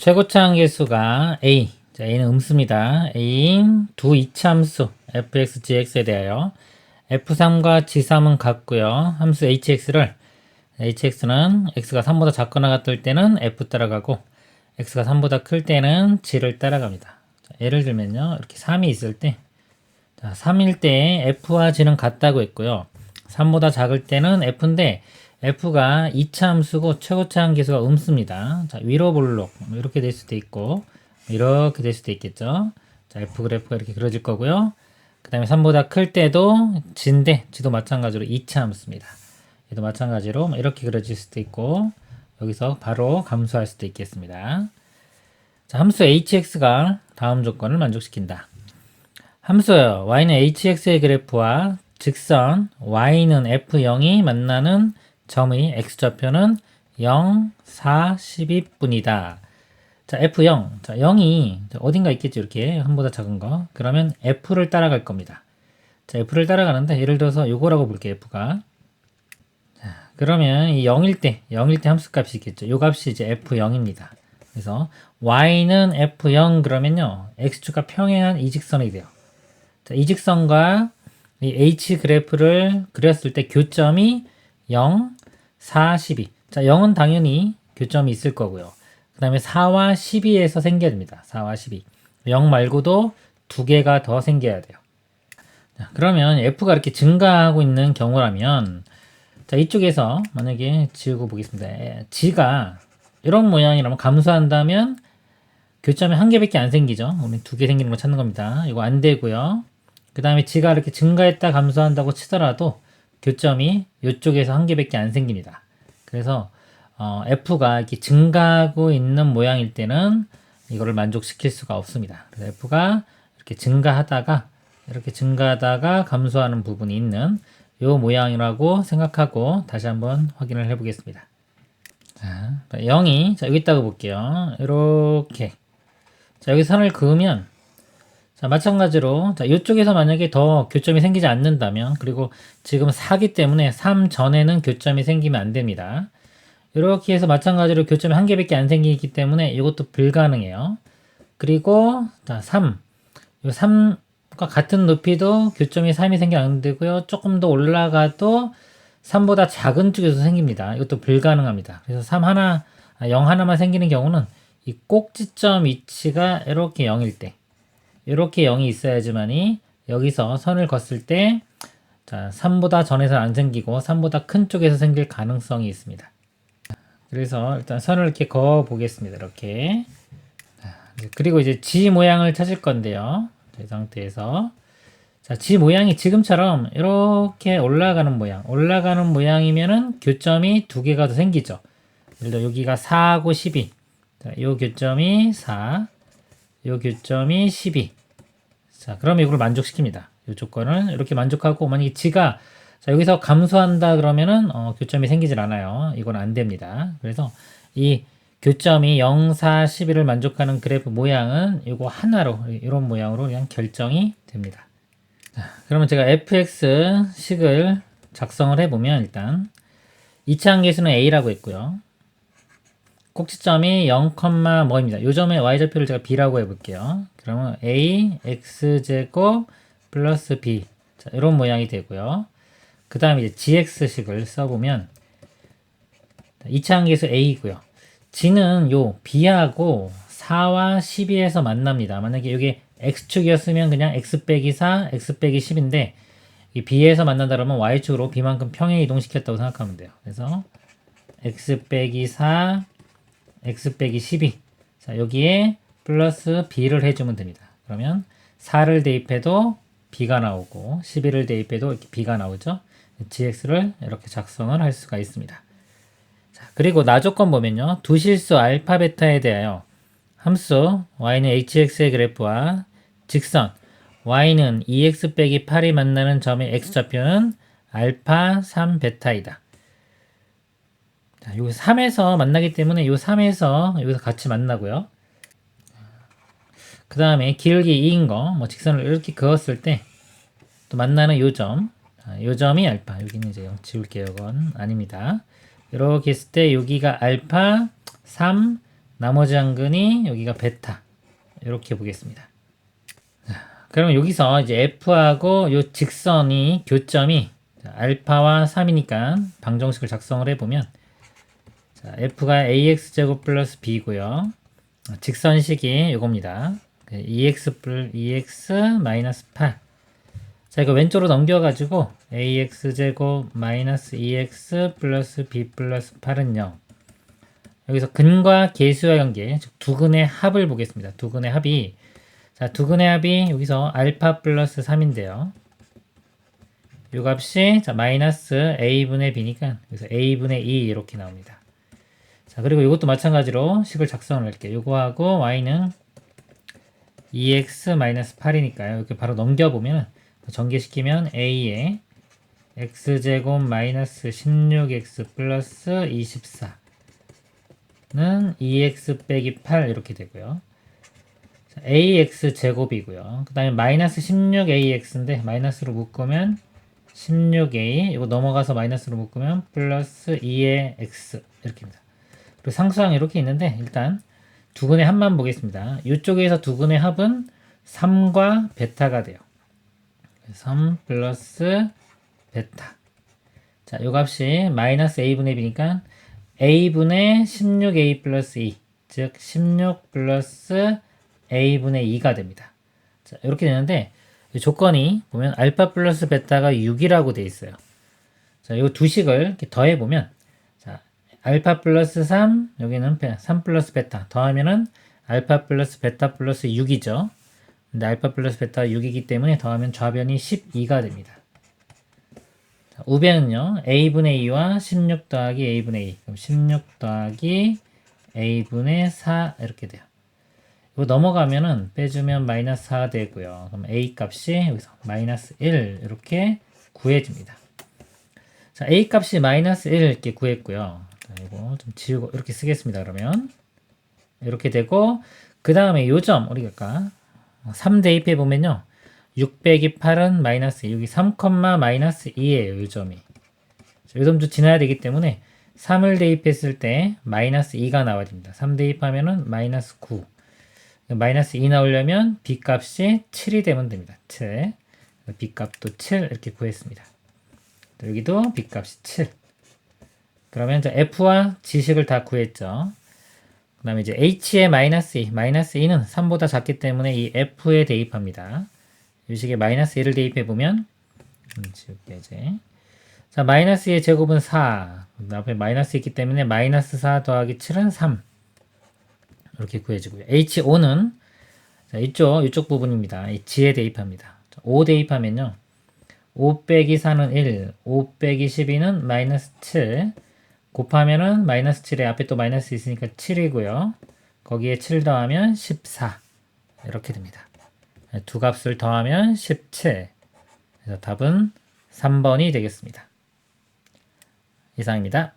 최고차 한계수가 a. 자, a는 음수입니다. a인 두 이차함수 fx, gx에 대하여 f3과 g3은 같고요. 함수 hx를 hx는 x가 3보다 작거나 같을 때는 f 따라가고 x가 3보다 클 때는 g를 따라갑니다. 자, 예를 들면요. 이렇게 3이 있을 때 자, 3일 때 f와 g는 같다고 했고요. 3보다 작을 때는 f인데 f가 2차 함수고 최고차 한계수가 음수입니다. 자, 위로 볼록 뭐 이렇게 될 수도 있고 이렇게 될 수도 있겠죠. 자, f 그래프가 이렇게 그려질 거고요. 그 다음에 3보다 클 때도 진대, 지도 마찬가지로 2차 함수입니다. 얘도 마찬가지로 뭐 이렇게 그려질 수도 있고 여기서 바로 감수할 수도 있겠습니다. 자, 함수 hx가 다음 조건을 만족시킨다. 함수요. y는 hx의 그래프와 직선 y는 f0이 만나는 점의 x좌표는 0, 4, 12분이다. 자, f0. 자, 0이 어딘가 있겠죠. 이렇게 1보다 작은 거. 그러면 f를 따라갈 겁니다. 자, f를 따라가는데 예를 들어서 요거라고 볼게요. f가. 자, 그러면 이 0일 때, 0일 때 함수 값이 있겠죠. 요 값이 이제 f0입니다. 그래서 y는 f0 그러면요. x축과 평행한 이 직선이 돼요. 자, 이 직선과 이 h 그래프를 그렸을 때 교점이 0, 4, 12. 자, 0은 당연히 교점이 있을 거고요. 그 다음에 4와 12에서 생겨야 됩니다. 4와 12. 0 말고도 두 개가 더 생겨야 돼요. 자, 그러면 f가 이렇게 증가하고 있는 경우라면 자, 이쪽에서 만약에 지우고 보겠습니다. 에, g가 이런 모양이라면 감소한다면 교점이 한 개밖에 안 생기죠. 우리 두 개 생기는 거 찾는 겁니다. 이거 안 되고요. 그 다음에 g가 이렇게 증가했다 감소한다고 치더라도 교점이 이쪽에서 한 개밖에 안 생깁니다. 그래서 어, f가 이렇게 증가하고 있는 모양일 때는 이거를 만족시킬 수가 없습니다. 그래서 f가 이렇게 증가하다가 이렇게 증가하다가 감소하는 부분이 있는 이 모양이라고 생각하고 다시 한번 확인을 해 보겠습니다. 자, 0이 자, 여기 있다고 볼게요. 이렇게 자, 여기 선을 그으면 자, 마찬가지로 자, 이쪽에서 만약에 더 교점이 생기지 않는다면 그리고 지금 4기 때문에 3 전에는 교점이 생기면 안 됩니다. 이렇게 해서 마찬가지로 교점이 한 개밖에 안 생기기 때문에 이것도 불가능해요. 그리고 자, 3. 이 3과 같은 높이도 교점이 3이 생기면 안 되고요. 조금 더 올라가도 3보다 작은 쪽에서 생깁니다. 이것도 불가능합니다. 그래서 3 하나, 0 아, 하나만 생기는 경우는 이 꼭지점 위치가 이렇게 0일 때 이렇게 0이 있어야지만이 여기서 선을 걷을 때 자, 3보다 전에서 안 생기고 3보다 큰 쪽에서 생길 가능성이 있습니다. 그래서 일단 선을 이렇게 그어 보겠습니다. 이렇게. 그리고 이제 G 모양을 찾을 건데요. 이 상태에서 자, G 모양이 지금처럼 이렇게 올라가는 모양. 올라가는 모양이면은 교점이 두 개가 더 생기죠. 예를 들어 여기가 4하고 12. 자, 요 교점이 4. 요 교점이 12. 자, 그러면 이걸 만족시킵니다. 이 조건을 이렇게 만족하고 만약에 G가 자, 여기서 감소한다 그러면은 어, 교점이 생기질 않아요. 이건 안 됩니다. 그래서 이 교점이 0, 4, 11을 만족하는 그래프 모양은 이거 하나로 이런 모양으로 그냥 결정이 됩니다. 자, 그러면 제가 fx 식을 작성을 해보면 일단 2차 한계수는 a라고 했고요. 꼭지점이 0, 뭐입니다. 요 점의 y좌표를 제가 b라고 해볼게요. 그러면 a x제곱 플러스 b 자, 이런 모양이 되고요. 그 다음에 이제 gx식을 써보면 2차 한계수 a이고요. g는 요 b하고 4와 12에서 만납니다. 만약에 이게 x축이었으면 그냥 x 빼기 4, x 빼기 10인데 이 b에서 만난다 그러면 y축으로 b만큼 평행 이동시켰다고 생각하면 돼요. 그래서 x 빼기 4, x 빼기 12. 자, 여기에 플러스 b를 해주면 됩니다. 그러면 4를 대입해도 b가 나오고 11을 대입해도 이렇게 b가 나오죠. gx를 이렇게 작성을 할 수가 있습니다. 자, 그리고 나 조건 보면요. 두 실수 알파 베타에 대하여 함수 y는 hx의 그래프와 직선 y는 2x 빼기 8이 만나는 점의 x좌표는 알파 3 베타이다. 자, 여기 3에서 만나기 때문에 이 3에서 여기서 같이 만나고요. 그 다음에 길기 2인 거, 뭐 직선을 이렇게 그었을 때 또 만나는 요 점, 아, 요 점이 알파. 여기는 이제 지울게요. 이건 아닙니다. 이렇게 했을 때 여기가 알파 3 나머지 한근이 여기가 베타. 이렇게 보겠습니다. 자, 그럼 여기서 이제 F하고 요 직선이 교점이 자, 알파와 3이니까 방정식을 작성을 해보면 자, F가 AX제곱 플러스 B고요. 직선식이 이겁니다. 2x 플 2x 마이너스 8. 자, 이거 왼쪽으로 넘겨가지고 ax 제곱 마이너스 2x 플러스 b 플러스 8은 0. 여기서 근과 계수와 관계, 즉 두 근의 합을 보겠습니다. 두 근의 합이 자, 두 근의 합이 여기서 알파 플러스 3인데요. 요 값이 자, 마이너스 a분의 b니까 여기서 a분의 2 이렇게 나옵니다. 자, 그리고 이것도 마찬가지로 식을 작성을 할게요. 요거하고 y는 2x-8이니까요. 이렇게 바로 넘겨보면 전개시키면 a에 x제곱 마이너스 16x 플러스 24는 2x 빼기 8 이렇게 되고요. 자, ax 제곱이고요. 그 다음에 마이너스 16ax인데 마이너스로 묶으면 16a 이거 넘어가서 마이너스로 묶으면 플러스 2의 x 이렇게입니다. 그리고 상수항 이렇게 있는데 일단 두근의 합만 보겠습니다. 이쪽에서 두근의 합은 3과 베타가 돼요. 3 플러스 베타. 자, 요 값이 마이너스 a분의 b니까 a분의 16a 플러스 2. 즉, 16 플러스 a분의 2가 됩니다. 자, 이렇게 되는데, 조건이 보면 알파 플러스 베타가 6이라고 돼 있어요. 자, 요 두 식을 이렇게 더해 보면, 자, 알파 플러스 3, 여기는 3 플러스 베타. 더하면은 알파 플러스 베타 플러스 6이죠. 근데 알파 플러스 베타가 6이기 때문에 더하면 좌변이 12가 됩니다. 자, 우변은요. a분의 2와 16 더하기 a분의 2. 그럼 16 더하기 a분의 4 이렇게 돼요. 이거 넘어가면은 빼주면 마이너스 4 되고요. 그럼 a 값이 여기서 마이너스 1 이렇게 구해집니다. 자, a 값이 마이너스 1 이렇게 구했고요. 자, 이거 좀 지우고 이렇게 쓰겠습니다. 그러면 이렇게 되고 그 다음에 요점 우리가 3 대입해 보면요. 6 빼기 8은 마이너스 2. 여기 3, 마이너스 2에요. 요점이. 요점도 지나야 되기 때문에 3을 대입했을 때 마이너스 2가 나와야 됩니다. 3 대입하면은 마이너스 9. 마이너스 2 나오려면 b 값이 7이 되면 됩니다. 7. b 값도 7 이렇게 구했습니다. 여기도 b 값이 7. 그러면 이제 f와 지식을 다 구했죠. 그 다음에 이제 h의 마이너스 2, 마이너스 2는 3보다 작기 때문에 이 f에 대입합니다. 이 식에 마이너스 1을 대입해보면, 음, 지울게 이제. 자, 마이너스 2의 제곱은 4. 앞에 마이너스 있기 때문에 마이너스 4 더하기 7은 3. 이렇게 구해지고요. h5는, 자, 이쪽, 이쪽 부분입니다. 이 지에 대입합니다. 5 대입하면요. 5 빼기 4는 1, 5 빼기 12는 마이너스 7, 곱하면은 마이너스 7에 앞에 또 마이너스 있으니까 7이고요. 거기에 7 더하면 14 이렇게 됩니다. 두 값을 더하면 17 그래서 답은 3번이 되겠습니다. 이상입니다.